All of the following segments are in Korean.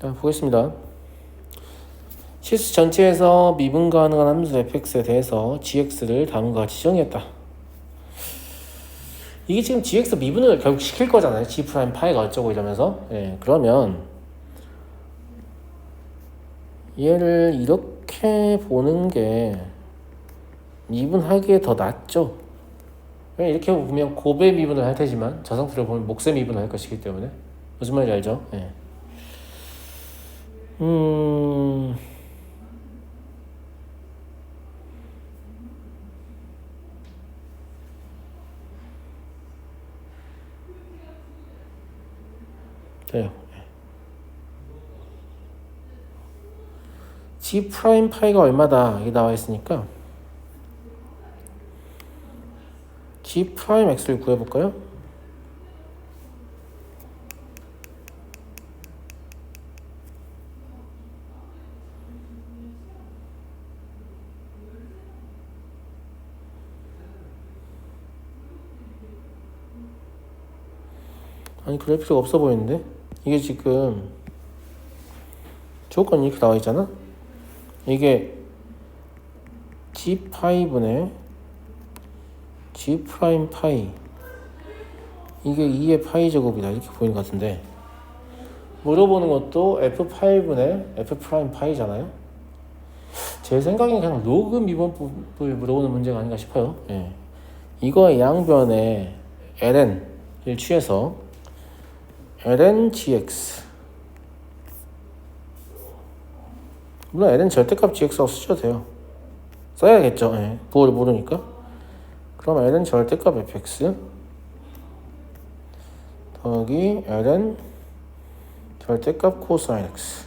자, 보겠습니다. 실수 전체에서 미분 가능한 함수 fx에 대해서 gx를 다음과 같이 정의했다. 이게 지금 gx 미분을 결국 시킬 거잖아요. g 프라임 파이가 어쩌고 이러면서. 예, 그러면 얘를 이렇게 보는 게 미분하기에 더 낫죠. 왜 이렇게 보면 곱의 미분을 할 테지만 저 상태로 보면 몫의 미분을 할 것이기 때문에 무슨 말인지 알죠? 예. 음. 돼요. 예. G 프라임 파이가 얼마다 이게 나와 있으니까 G 프라임 X를 구해볼까요? 아니 필요가 없어 보이는데? 이게 지금 조건이 이렇게 나와 있잖아? 이게 G 파이분의 G 프라임 파이. 이게 2의 파이 제곱이다. 이렇게 보이는 것 같은데. 물어보는 것도 F 파이분의 F 프라임 파이잖아요. 제 생각엔 그냥 로그 미분법을 물어보는 문제가 아닌가 싶어요. 예. 이거의 양변에 ln을 취해서 ln gx 물론 ln 절대값 gx라고 쓰셔도 돼요. 써야겠죠. 예. 부호를 모르니까. 그럼 ln 절대값 fx 더하기 ln 절대값 코사인 x.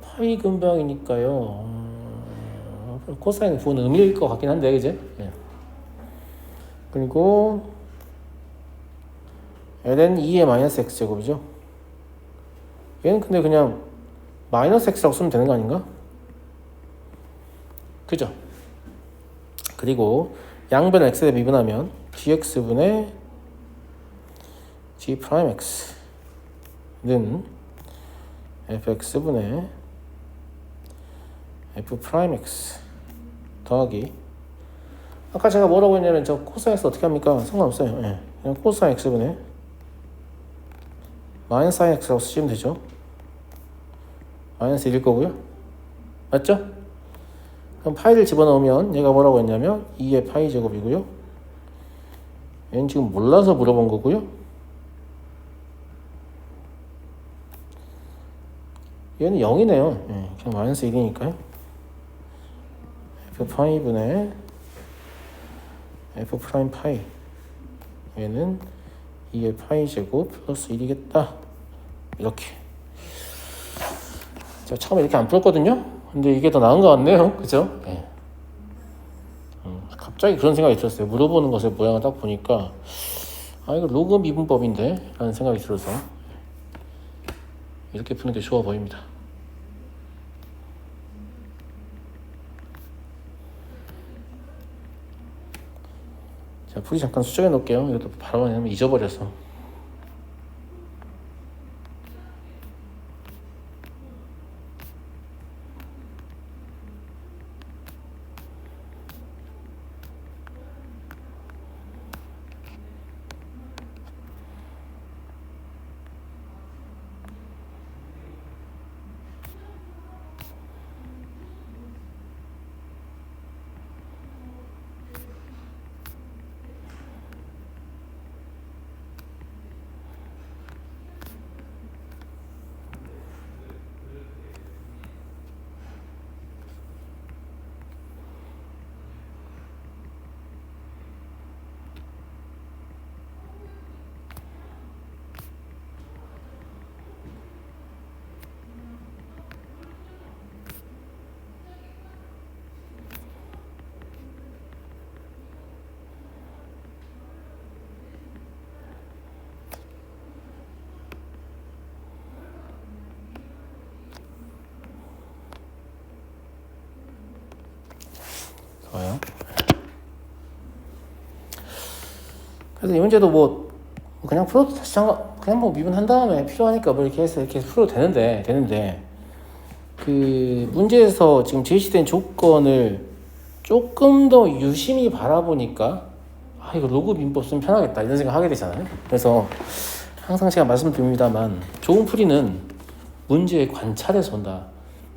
파이 근방이니까요. 어, 코사인 부호는 의미일 것 같긴 한데 그제? 예. 그리고 ln 2의 마이너스 x제곱이죠. 얘는 근데 그냥 마이너스 x라고 쓰면 되는 거 아닌가? 그죠? 그리고 양변 x에 미분하면 gx분의 g 프라임 x는 fx분의 f 프라임 x 더하기 아까 제가 뭐라고 했냐면 저 코사인 x 어떻게 합니까? 상관없어요. 예. 그냥 코사인 x분의 마이너스 사인 x라고 쓰시면 되죠. 마이너스 1일 거고요. 맞죠? 그럼 파이를 집어넣으면 얘가 뭐라고 했냐면 2의 파이 제곱이고요. 얘는 지금 몰라서 물어본 거고요. 얘는 0이네요. 예, 그냥 마이너스 1이니까요. f 파이분의 f 프라임 파이 얘는 2의 파이 제곱 플러스 1이겠다. 이렇게. 제가 처음에 이렇게 안 풀었거든요. 근데 이게 더 나은 것 같네요. 그죠? 네. 음, 갑자기 그런 생각이 들었어요. 물어보는 것의 모양을 딱 보니까 아 이거 로그 미분법인데? 라는 생각이 들어서 이렇게 푸는 게 좋아 보입니다. 자, 풀이 잠깐 수정해 놓을게요. 이것도 바로 그냥 잊어버려서. 그래서 이 문제도 뭐 그냥 풀어도 다시 상관 그냥 뭐 미분한 다음에 필요하니까 뭐 이렇게 해서 이렇게 풀어도 되는데 되는데 그 문제에서 지금 제시된 조건을 조금 더 유심히 바라보니까 아 이거 로그 민법 쓰면 편하겠다 이런 생각 하게 되잖아요. 그래서 항상 제가 말씀드립니다만 좋은 풀이는 문제의 관찰에서 온다.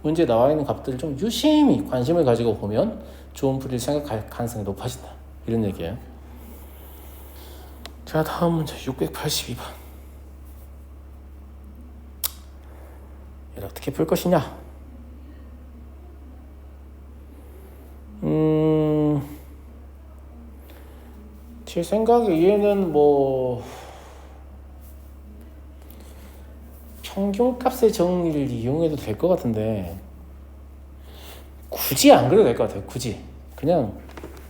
문제에 나와 있는 값들을 좀 유심히 관심을 가지고 보면 좋은 풀이를 생각할 가능성이 높아진다. 이런 얘기예요. 자 다음 문제 682번. 얘를 어떻게 풀 것이냐? 음, 제 생각에 얘는 뭐 평균값의 정리를 이용해도 될 것 같은데 굳이 안 그래도 될 것 같아요. 굳이 그냥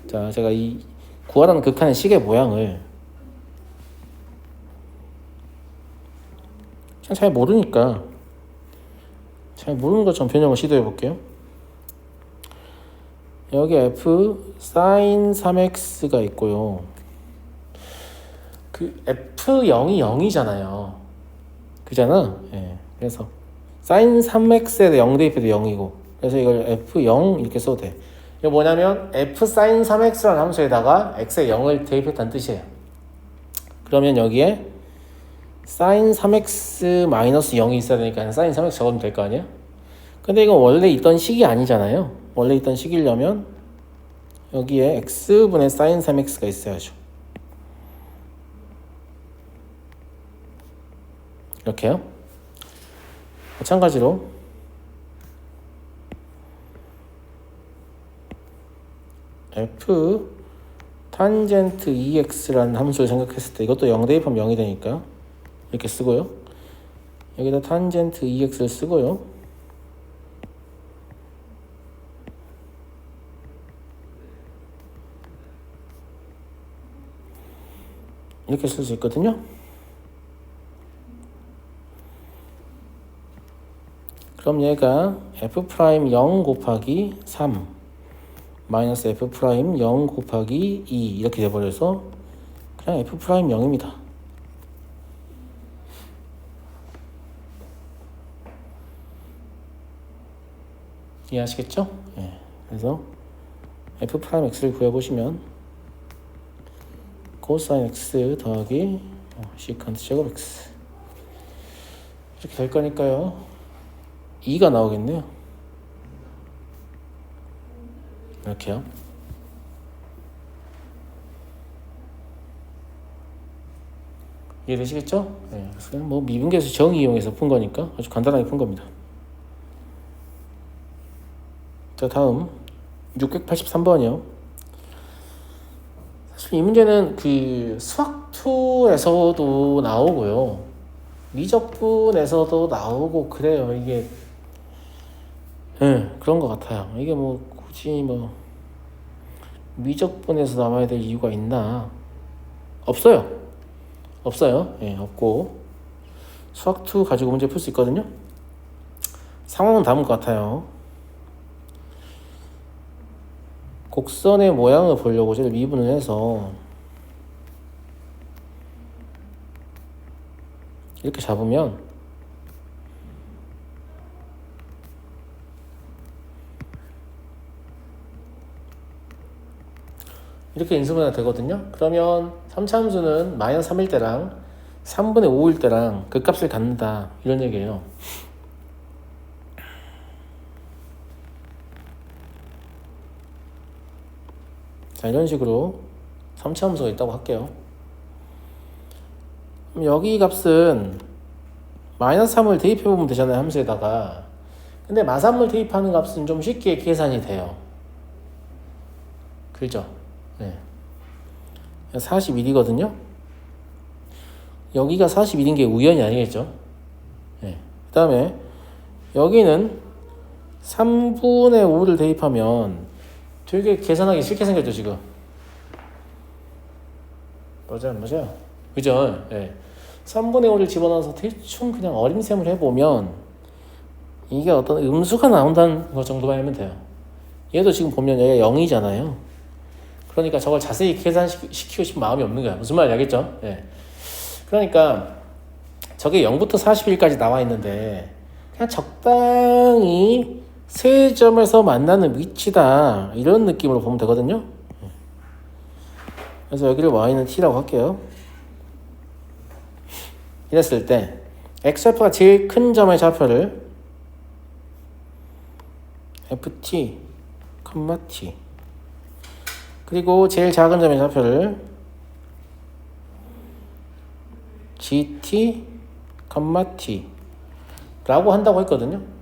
자 제가 이 구하라는 극한의 시계 모양을 그냥 잘 모르니까 잘 모르는 것처럼 변형을 시도해 볼게요. 여기 f sin 3x가 있고요. 그 f0이 0이잖아요. 그잖아. 예. 그래서 sin 3x에도 0 대입해도 0이고. 그래서 이걸 f0 이렇게 써도 돼. 이거 뭐냐면 f sin 3x라는 함수에다가 x에 0을 대입했다는 뜻이에요. 그러면 여기에 sin 3x 마이너스 0이 있어야 되니까 sin 3x 적으면 될 거 아니야? 근데 이건 원래 있던 식이 아니잖아요. 원래 있던 식이려면 여기에 x분의 sin 3x가 있어야죠. 이렇게요. 마찬가지로 f 탄젠트 2x라는 함수를 생각했을 때 이것도 0 대입하면 0이 되니까 이렇게 쓰고요. 여기다 탄젠트 2x를 쓰고요. 이렇게 쓸 수 있거든요. 그럼 얘가 f 프라임 0 곱하기 3 마이너스 f 프라임 0 곱하기 2 이렇게 돼버려서 그냥 f 프라임 0입니다. 이해하시겠죠? 예. 그래서 f 프라임 x를 구해보시면 코사인 x 더하기 어, 시컨트 제곱 x 이렇게 될 거니까요. 2가 나오겠네요. 이렇게요. 이해되시겠죠? 네, 뭐 미분계수 정 이용해서 푼 거니까 아주 간단하게 푼 겁니다. 자 다음 683번이요. 사실 이 문제는 그 수학 2에서도 나오고요. 미적분에서도 나오고 그래요. 이게 예, 그런 것 같아요. 이게 뭐 굳이 뭐 미적분에서 나와야 될 이유가 있나? 없어요. 없어요. 예, 없고 수학 2 가지고 문제 풀 수 있거든요. 상황은 다음과 같아요. 곡선의 모양을 보려고 제가 미분을 해서 이렇게 잡으면 이렇게 인수분해 되거든요. 그러면 3차 함수는 마이너스 3일 때랑 3분의 5일 때랑 그 값을 갖는다 이런 얘기예요. 자 이런 식으로 3차 함수가 있다고 할게요. 여기 값은 마이너스 3을 대입해 보면 되잖아요 함수에다가 근데 마삼을 대입하는 값은 좀 쉽게 계산이 돼요 그죠? 네. 41이거든요 여기가 41인 게 우연이 아니겠죠 네. 그 다음에 여기는 3분의 5를 대입하면 되게 계산하기 쉽게 생겼죠 지금 맞아요 맞아요 그죠? 네. 3분의 5를 집어넣어서 대충 그냥 어림셈을 해보면 이게 어떤 음수가 나온다는 것 정도만 하면 돼요. 얘도 지금 보면 얘가 0이잖아요. 그러니까 저걸 자세히 계산시키고 싶은 마음이 없는 거야. 무슨 말인지 알겠죠? 예. 그러니까 저게 0부터 41까지 나와 있는데 그냥 적당히 세 점에서 만나는 위치다 이런 느낌으로 보면 되거든요. 그래서 여기를 y는 t라고 할게요. 이랬을 때 x좌표가 제일 큰 점의 좌표를 ft, t 그리고 제일 작은 점의 좌표를 gt, t 라고 한다고 했거든요.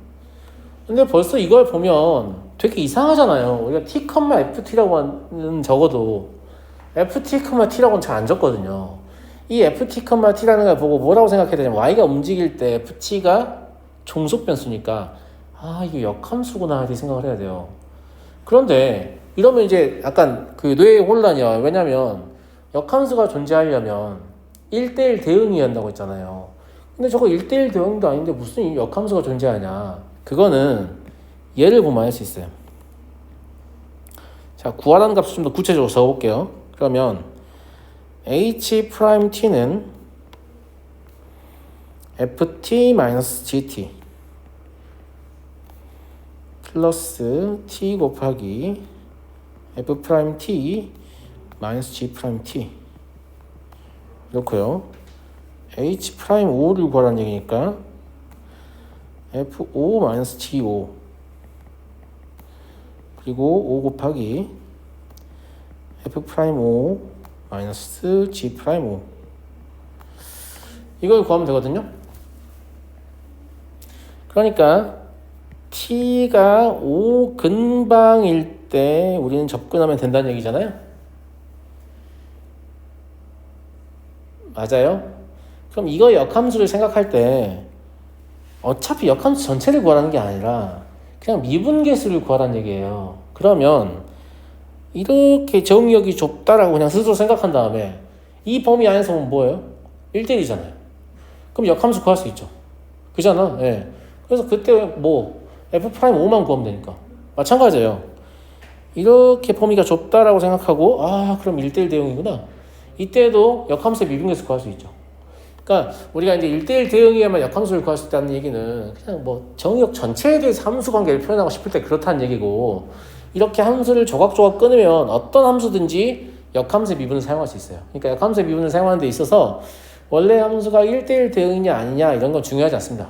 근데 벌써 이걸 보면 되게 이상하잖아요. 우리가 t, ft라고 하는 적어도 ft, t라고는 잘 안 적거든요. 이 ft, t라는 걸 보고 뭐라고 생각해야 되냐면 y가 움직일 때 ft가 종속 변수니까 아 이게 역함수구나 이렇게 생각을 해야 돼요. 그런데 이러면 이제 약간 그 뇌의 혼란이야. 왜냐면 역함수가 존재하려면 1대1 대응이 한다고 했잖아요. 근데 저거 1대1 대응도 아닌데 무슨 역함수가 존재하냐. 그거는 예를 보면 알 수 있어요. 자, 구하라는 값을 좀 더 구체적으로 적어볼게요. 그러면 h 프라임 t는 ft-gt 플러스 t 곱하기 f 프라임 t 마이너스 g 프라임 t 이렇고요. h 프라임 5를 구하라는 얘기니까 f5 마이너스 g5 그리고 5 곱하기 f 프라임 5 마이너스 g 프라임 5 이걸 구하면 되거든요. 그러니까 t가 5 근방일 때 우리는 접근하면 된다는 얘기잖아요. 맞아요? 그럼 이거 역함수를 생각할 때 어차피 역함수 전체를 구하라는 게 아니라 그냥 미분계수를 구하라는 얘기예요. 그러면 이렇게 정역이 좁다라고 그냥 스스로 생각한 다음에 이 범위 안에서 보면 뭐예요? 1대1이잖아요. 그럼 역함수 구할 수 있죠. 그잖아. 예. 그래서 그때 뭐 f'5만 구하면 되니까. 마찬가지예요. 이렇게 범위가 좁다라고 생각하고 아 그럼 1대1 대응이구나. 이때도 역함수의 미분계수 구할 수 있죠. 그러니까 우리가 이제 1대1 대응이야만 역함수를 구할 수 있다는 얘기는 그냥 뭐 정역 전체에 대해서 함수 관계를 표현하고 싶을 때 그렇다는 얘기고 이렇게 함수를 조각조각 끊으면 어떤 함수든지 역함수의 미분을 사용할 수 있어요. 그러니까 역함수의 미분을 사용하는 데 있어서 원래 함수가 1대1 대응이냐 아니냐 이런 건 중요하지 않습니다.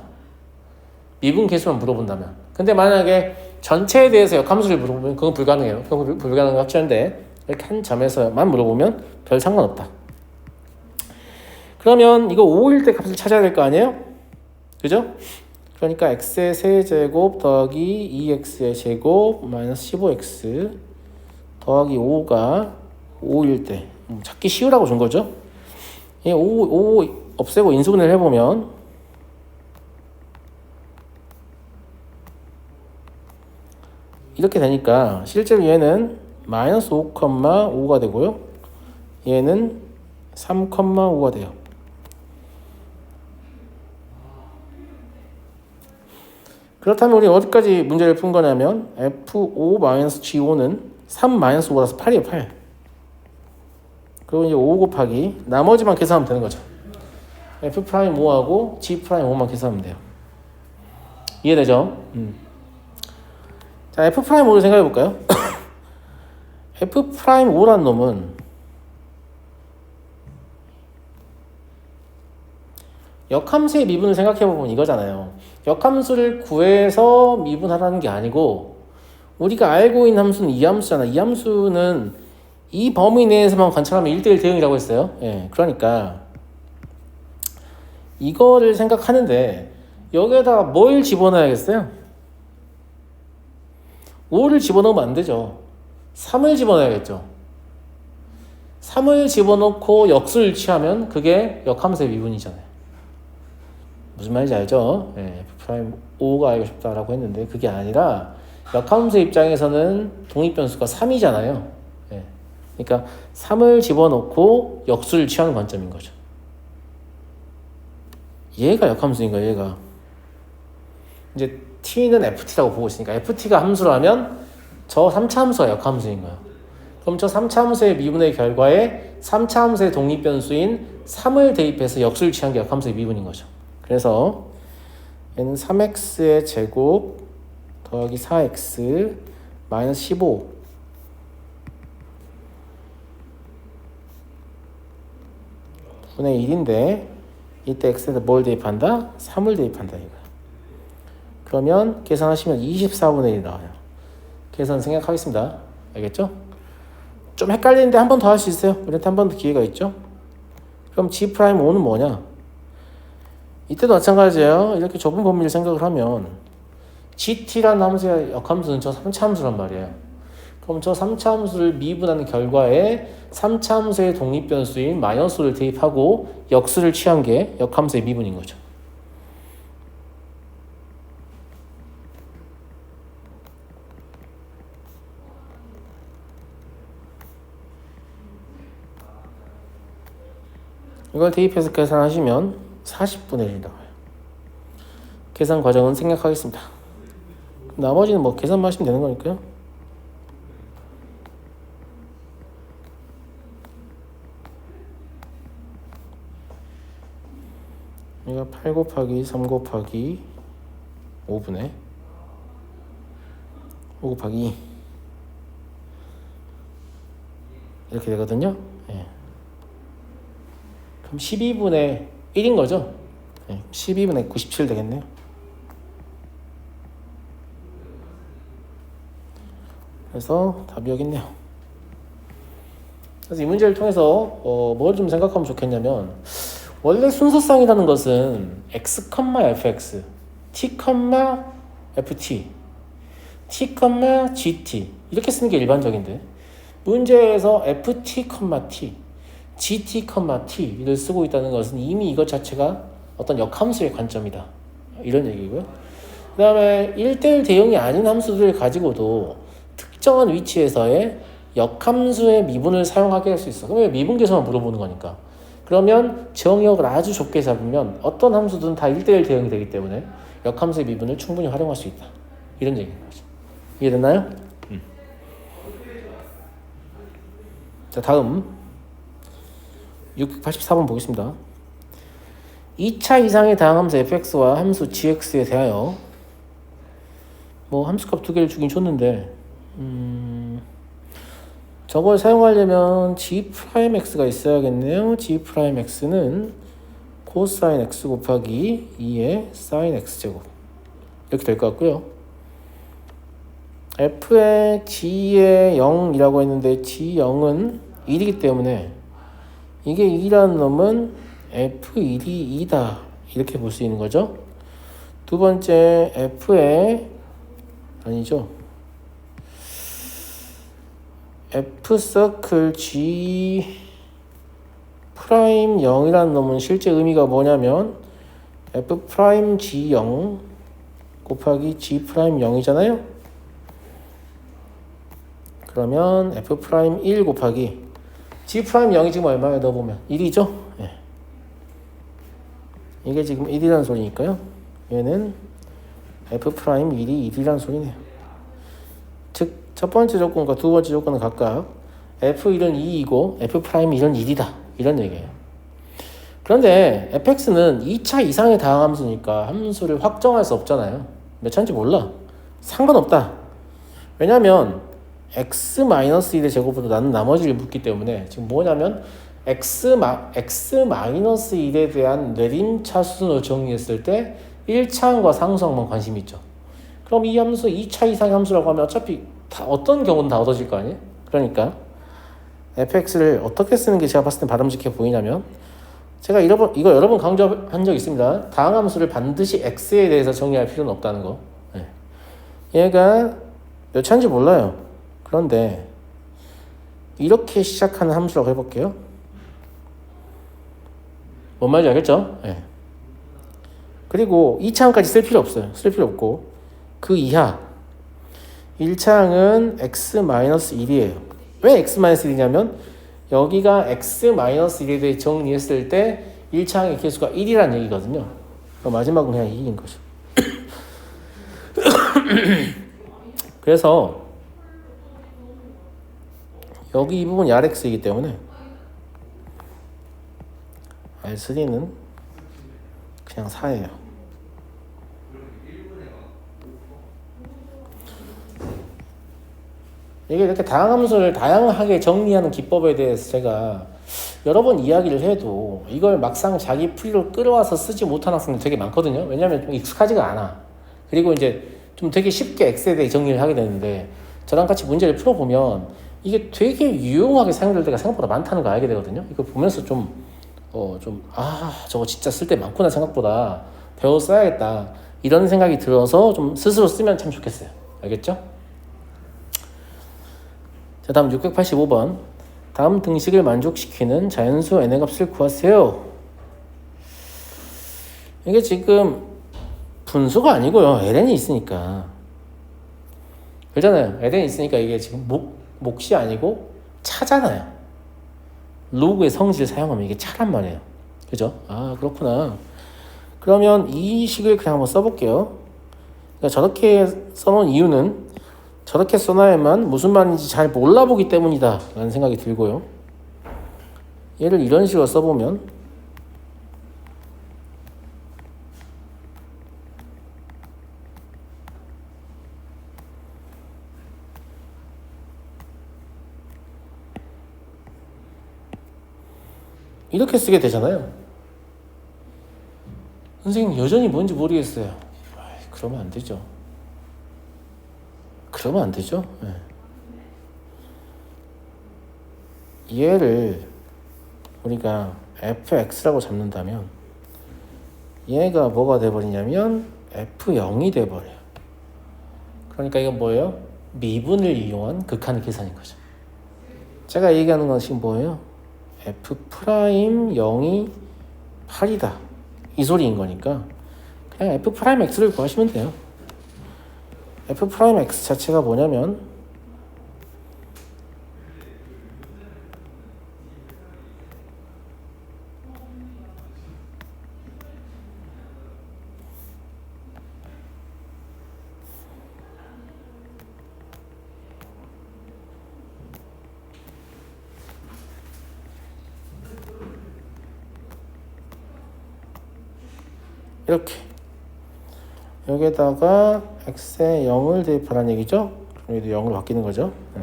미분 계수만 물어본다면. 근데 만약에 전체에 대해서 역함수를 물어보면 그건 불가능해요. 그건 불가능한 합치인데 이렇게 한 점에서만 물어보면 별 상관없다. 그러면 이거 5일 때 값을 찾아야 될 거 아니에요? 그죠? 그러니까 x의 세제곱 더하기 2x의 제곱 마이너스 15x 더하기 5가 5일 때 음, 찾기 쉬우라고 준 거죠. 5, 5 없애고 인수분해를 해보면 이렇게 되니까 실제로 얘는 마이너스 5,5가 되고요. 얘는 3,5가 돼요. 그렇다면 우리 어디까지 문제를 푼 거냐면 F5-G5는 3-5라서 8이에요 8 그리고 이제 5 곱하기 나머지만 계산하면 되는 거죠 F'5하고 G'5만 계산하면 돼요 이해되죠? 음. 자 F'5를 생각해 볼까요? F'5란 놈은 역함수의 미분을 생각해 보면 이거잖아요. 역함수를 구해서 미분하라는 게 아니고 우리가 알고 있는 함수는 이 함수잖아. 이 함수는 이 범위 내에서만 관찰하면 1대1 대응이라고 했어요. 예, 그러니까 이거를 생각하는데 여기에다가 뭘 집어넣어야겠어요? 5를 집어넣으면 안 되죠. 3을 집어넣어야겠죠. 3을 집어넣고 역수를 취하면 그게 역함수의 미분이잖아요. 무슨 말인지 알죠? 예, F' 5가 알고 싶다라고 했는데 그게 아니라 역함수 입장에서는 독립변수가 3이잖아요. 예, 그러니까 3을 집어넣고 역수를 취하는 관점인 거죠. 얘가 역함수인 거예요, 얘가. 이제 t는 ft라고 보고 있으니까 ft가 함수라면 저 3차 함수가 역함수인 거예요. 그럼 저 3차 함수의 미분의 결과에 3차 함수의 독립변수인 3을 대입해서 역수를 취한 게 역함수의 미분인 거죠. 그래서 얘는 3x의 제곱 더하기 4x 마이너스 15 분의 1인데 이때 x에다 뭘 대입한다? 3을 대입한다 이거. 그러면 계산하시면 24분의 1 나와요. 계산 생략하겠습니다. 알겠죠? 좀 헷갈리는데 한 번 더 할 수 있어요. 우리한테 한 번 더 기회가 있죠? 그럼 G 프라임 5는 뭐냐? 이때도 마찬가지예요. 이렇게 좁은 범위를 생각을 하면 GT라는 함수의 역함수는 저 3차 함수란 말이에요. 그럼 저 3차 함수를 미분하는 결과에 3차 함수의 독립 변수인 마이너스를 대입하고 역수를 취한 게 역함수의 미분인 거죠. 이걸 대입해서 계산하시면 40분의 1이 나와요. 계산 과정은 생략하겠습니다. 나머지는 뭐 계산만 하시면 되는 거니까요. 여기가 8 곱하기 3 곱하기 5분의 5 곱하기 2 이렇게 되거든요. 예. 그럼 12분의 1인 거죠? 네, 12분의 97 되겠네요. 그래서 답이 여기 있네요. 그래서 이 문제를 통해서 어, 뭘 좀 생각하면 좋겠냐면 원래 순서상이라는 것은 x, fx, t, ft, t, gt 이렇게 쓰는 게 일반적인데 문제에서 ft, t gt, t를 쓰고 있다는 것은 이미 이것 자체가 어떤 역함수의 관점이다. 이런 얘기고요. 그 다음에 1대1 대응이 아닌 함수들을 가지고도 특정한 위치에서의 역함수의 미분을 사용하게 할 수 있어. 그러면 미분계에서만 물어보는 거니까. 그러면 정역을 아주 좁게 잡으면 어떤 함수든 다 1대1 대응이 되기 때문에 역함수의 미분을 충분히 활용할 수 있다. 이런 얘기인 거죠. 이해됐나요? 음. 자, 다음. 684번 보겠습니다. 2차 이상의 다항함수 fx와 함수 gx에 대하여 뭐 함수값 두 개를 주긴 줬는데 음, 저걸 사용하려면 g 프라임 x가 있어야겠네요. g 프라임 x는 코사인 x 곱하기 2의 사인 x 제곱 이렇게 될 것 같고요. f의 g의 0이라고 했는데 g0은 1이기 때문에 이게 2라는 놈은 F1이 2다. 이렇게 볼 수 있는 거죠. 두 번째 F의 아니죠. F 서클 G 프라임 0이라는 놈은 실제 의미가 뭐냐면 F 프라임 G0 곱하기 G 프라임 0이잖아요. 그러면 F 프라임 1 곱하기 G 프라임 0이 지금 얼마예요? 넣어보면 1이죠? 예. 이게 지금 1이라는 소리니까요. 얘는 F 프라임 1이 1이라는 소리네요. 즉, 첫 번째 조건과 두 번째 조건은 각각 F1은 2이고 F 프라임 1은 1이다. 이런 얘기예요. 그런데 fx는 2차 이상의 다항함수니까 함수를 확정할 수 없잖아요. 몇 차인지 몰라. 상관없다. 왜냐하면 x-1의 제곱으로 나는 나머지를 묻기 때문에 지금 뭐냐면 x, x-1에 대한 내림차 수순을 정의했을 때 1차항과 상수항만 관심이 있죠. 그럼 이 함수 2차 이상의 함수라고 하면 어차피 다 어떤 경우는 다 얻어질 거 아니에요? 그러니까 fx를 어떻게 쓰는 게 제가 봤을 때 바람직해 보이냐면 제가 이거, 이거 여러 번 강조한 적 있습니다. 다항 함수를 반드시 x에 대해서 정의할 필요는 없다는 거. 네. 얘가 몇 차인지 몰라요. 그런데 이렇게 시작하는 함수라고 해볼게요. 뭔 말인지 알겠죠? 네. 그리고 2차항까지 쓸 필요 없어요. 쓸 필요 없고 그 이하 1차항은 x-1이에요. 왜 x-1이냐면 여기가 x-1에 대해 정리했을 때 1차항의 개수가 1이라는 얘기거든요. 마지막은 그냥 2인 거죠. 그래서 여기 이 부분이 RX이기 때문에 R3는 그냥 4예요. 이게 이렇게 다양함수를 다양하게 정리하는 기법에 대해서 제가 여러 번 이야기를 해도 이걸 막상 자기 풀이로 끌어와서 쓰지 못한 학생들 되게 많거든요. 왜냐하면 좀 익숙하지가 않아. 그리고 이제 좀 되게 쉽게 엑셀에 대해 정리를 하게 되는데 저랑 같이 문제를 풀어보면 이게 되게 유용하게 사용될 때가 생각보다 많다는 걸 알게 되거든요. 이거 보면서 좀, 어, 좀, 아, 저거 진짜 쓸 때 많구나 생각보다 배워 써야겠다. 이런 생각이 들어서 좀 스스로 쓰면 참 좋겠어요. 알겠죠? 자, 다음 685번. 다음 등식을 만족시키는 자연수 n의 값을 구하세요. 이게 지금 분수가 아니고요. ln이 있으니까. 그렇잖아요. ln이 있으니까 이게 지금 목, 몫이 아니고 차잖아요. 로그의 성질 사용하면 이게 차란 말이에요. 그죠? 아, 그렇구나. 그러면 이 식을 그냥 한번 써볼게요. 그러니까 저렇게 써놓은 이유는 저렇게 써놔야만 무슨 말인지 잘 몰라보기 때문이다 라는 생각이 들고요 얘를 이런 식으로 써보면 이렇게 쓰게 되잖아요 선생님 여전히 뭔지 모르겠어요 아이, 그러면 안 되죠 그러면 안 되죠. 예. 얘를 우리가 fx라고 잡는다면 얘가 뭐가 돼버리냐면 f0이 돼버려요. 그러니까 이건 뭐예요? 미분을 이용한 극한의 계산인 거죠. 제가 얘기하는 것이 뭐예요? F 프라임 0이 8이다. 이 소리인 거니까 그냥 f 프라임 x를 구하시면 돼요. f 프라임 x 자체가 뭐냐면 이렇게 여기에다가 x에 0을 대입하라는 얘기죠. 여기도 0으로 바뀌는 거죠. 네.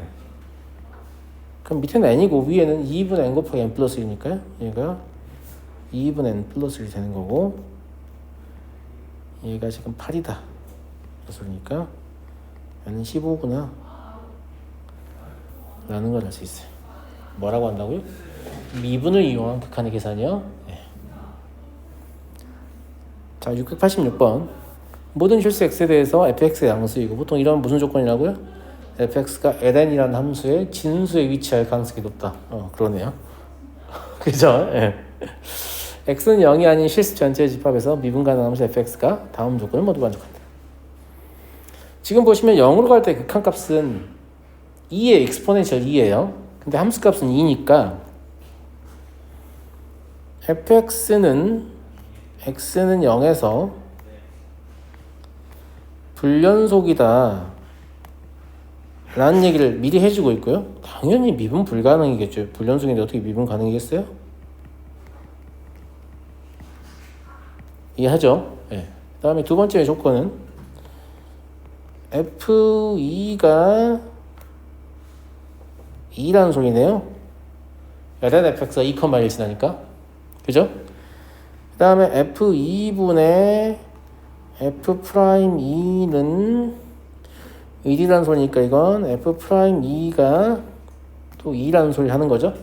그럼 밑에는 n이고 위에는 2분의 n 곱하기 n 플러스 1이니까요. 얘가 2분의 n 플러스 1이 되는 거고 얘가 지금 8이다. 그러니까 n은 15구나. 라는 걸 알 수 있어요. 뭐라고 한다고요? 미분을 이용한 극한의 계산이요. 네. 자, 686번. 모든 실수 x에 대해서 fx의 양수이고 보통 이런 무슨 조건이라고요? fx가 ln이라는 함수의 진수에 위치할 가능성이 높다. 어, 그러네요. 그죠? 예. x는 0이 아닌 실수 전체의 집합에서 미분 가능한 함수 fx가 다음 조건을 모두 만족한다. 지금 보시면 0으로 갈 때 극한값은 2의 exponential 2예요. 근데 함수값은 2니까 fx는 x는 0에서 불연속이다 라는 얘기를 미리 해주고 있고요. 당연히 미분 불가능이겠죠. 불연속인데 어떻게 미분 가능이겠어요? 이해하죠? 네. 그 다음에 두 번째 조건은 F2가 2라는 소리네요. ln fx가 2,1 지나니까. 그죠? 그 다음에 F2분의 f 프라임 2는 1이라는 소리니까 이건 f 프라임 2가 또 2라는 소리 하는 거죠.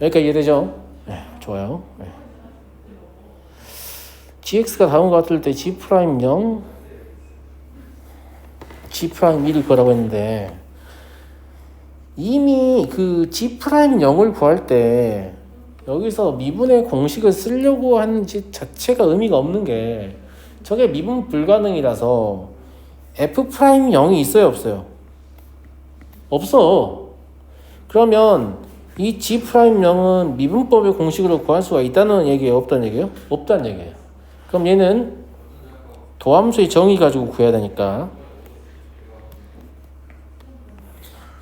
여기까지 이해되죠? 네, 좋아요. 네. gx가 다음과 같을 때 g 프라임 0, g 프라임 1일 거라고 했는데 이미 그 g 프라임 0을 구할 때 여기서 미분의 공식을 쓰려고 하는 짓 자체가 의미가 없는 게 저게 미분 불가능이라서 f 프라임 0이 있어요 없어요? 없어. 그러면 이 g 프라임 0은 미분법의 공식으로 구할 수가 있다는 얘기예요 없다는 얘기예요? 없다는 얘기예요. 그럼 얘는 도함수의 정의 가지고 구해야 되니까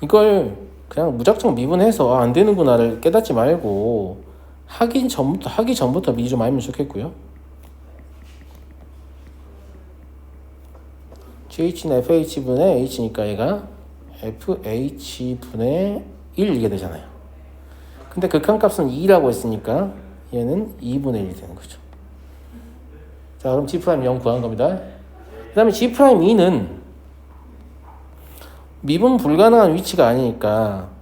이걸 그냥 무작정 미분해서 아, 안 되는구나를 깨닫지 말고 하기 전부터 하기 전부터 미리 좀 알면 좋겠고요. GH는 FH분의 H니까 얘가 FH분의 1 이게 되잖아요. 근데 극한값은 2라고 했으니까 얘는 2분의 1이 되는 거죠. 자, 그럼 G'0 구한 겁니다. 그 다음에 G'2는 미분 불가능한 위치가 아니니까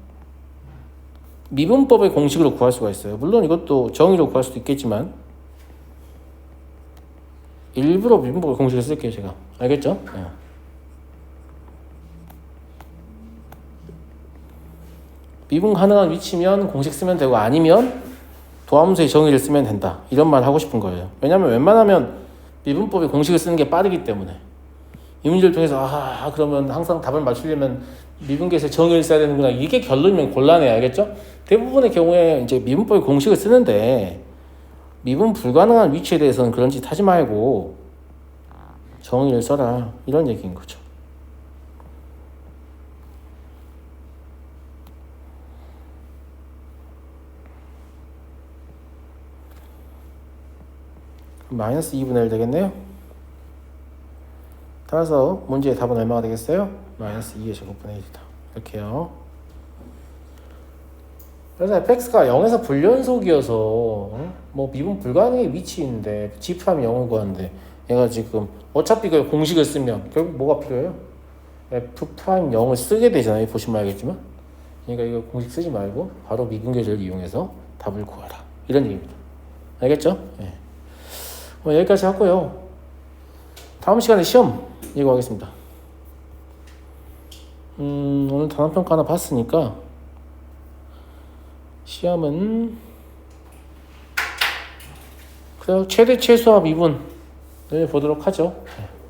미분법의 공식으로 구할 수가 있어요. 물론 이것도 정의로 구할 수도 있겠지만 일부러 미분법의 공식을 쓸게요, 제가. 알겠죠? 네. 미분 가능한 위치면 공식 쓰면 되고 아니면 도함수의 정의를 쓰면 된다. 이런 말 하고 싶은 거예요. 왜냐면 웬만하면 미분법의 공식을 쓰는 게 빠르기 때문에 이 문제를 통해서 아 그러면 항상 답을 맞추려면 미분계에서 정의를 써야 되는구나 이게 결론이면 곤란해 알겠죠? 대부분의 경우에 이제 미분법의 공식을 쓰는데 미분 불가능한 위치에 대해서는 그런 짓 하지 말고 정의를 써라 이런 얘기인 거죠. 마이너스 2분의 1 되겠네요. 따라서 문제의 답은 얼마가 되겠어요? 마이너스 2의 제곱분의 1이다. 이렇게요. 그래서 fx가 0에서 불연속이어서 어? 뭐 미분 불가능의 위치인데 g 프라임 0을 구하는데 얘가 지금 어차피 그 공식을 쓰면 결국 뭐가 필요해요? f 프라임 0을 쓰게 되잖아요. 보시면 알겠지만 그러니까 이거 공식 쓰지 말고 바로 미분계를 이용해서 답을 구하라 이런 얘기입니다. 알겠죠? 네. 뭐 여기까지 하고요. 다음 시간에 시험 예고하겠습니다. 음, 오늘 단원평가 하나 봤으니까 시험은 그래요 최대 최소화 미분을 보도록 하죠. 네.